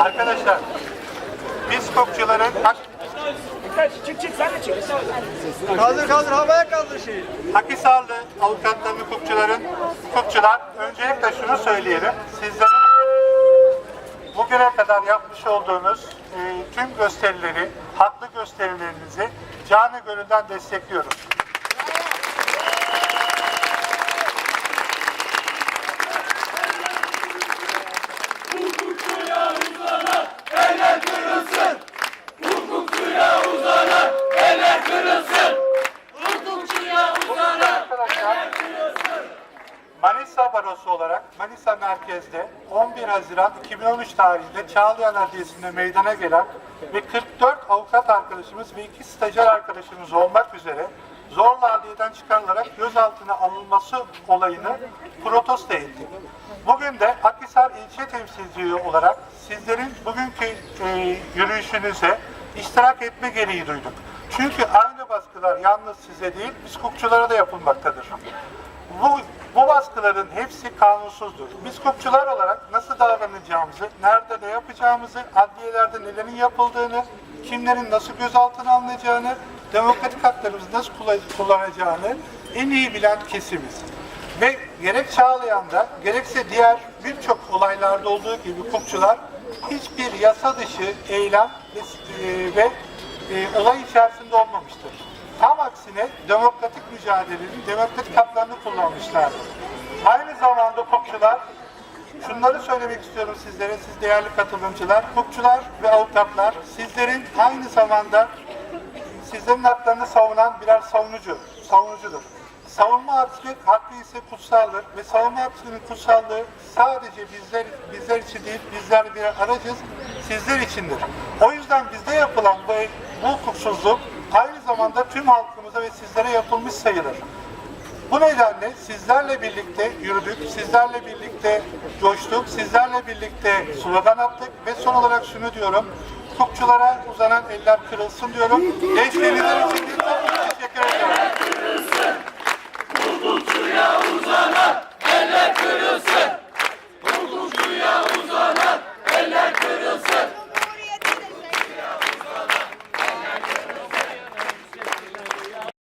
Arkadaşlar, biz hukukçuların hak, Çık çık sen de çık. Kaldır kaldır havaya kaldır şeyi. Akisarlı avukatların, hukukçuların, hukukçular öncelikle şunu söyleyelim. Sizlerin bugüne kadar yapmış olduğunuz e, tüm gösterileri, haklı gösterilerinizi canı gönülden destekliyoruz. Manisa Barosu olarak Manisa merkezde 11 Haziran 2013 tarihinde Çağlayan Adliyesi'nde meydana gelen ve 44 avukat arkadaşımız ve 2 stajyer arkadaşımız olmak üzere zorla adliyeden çıkarılarak gözaltına alınması olayını protesto ettik. Bugün de Akhisar ilçe temsilciliği olarak sizlerin bugünkü e, yürüyüşünüze iştirak etme gereği duyduk. Çünkü aynı baskılar yalnız size değil, biz hukukçulara da yapılmaktadır. Bu, bu baskıların hepsi kanunsuzdur. Biz hukukçular olarak nasıl davranacağımızı, nerede ne yapacağımızı, adliyelerde nelerin yapıldığını, kimlerin nasıl gözaltına alınacağını, demokratik haklarımızı nasıl kullan- kullanacağını en iyi bilen kesimiz. Ve gerek Çağlayan'da gerekse diğer birçok olaylarda olduğu gibi hukukçular hiçbir yasa dışı eylem ve, e, ve e, olay içerisinde olmamıştır. Tam aksine demokratik mücadelenin demokratik haklarını kullanmışlardır. Aynı zamanda hukukçular, şunları söylemek istiyorum sizlere, siz değerli katılımcılar, hukukçular ve avukatlar, sizlerin aynı zamanda sizlerin haklarını savunan birer savunucu, savunucudur. Savunma hakkı, hakkı ise kutsaldır ve savunma hakkının kutsallığı sadece bizler bizler için değil, bizler bir aracız, sizler içindir. O yüzden bizde yapılan bu, bu hukuksuzluk zamanda tüm halkımıza ve sizlere yapılmış sayılır. Bu nedenle sizlerle birlikte yürüdük, sizlerle birlikte coştuk, sizlerle birlikte slogan attık ve son olarak şunu diyorum, hukukçulara uzanan eller kırılsın diyorum. Desteğinizin için çok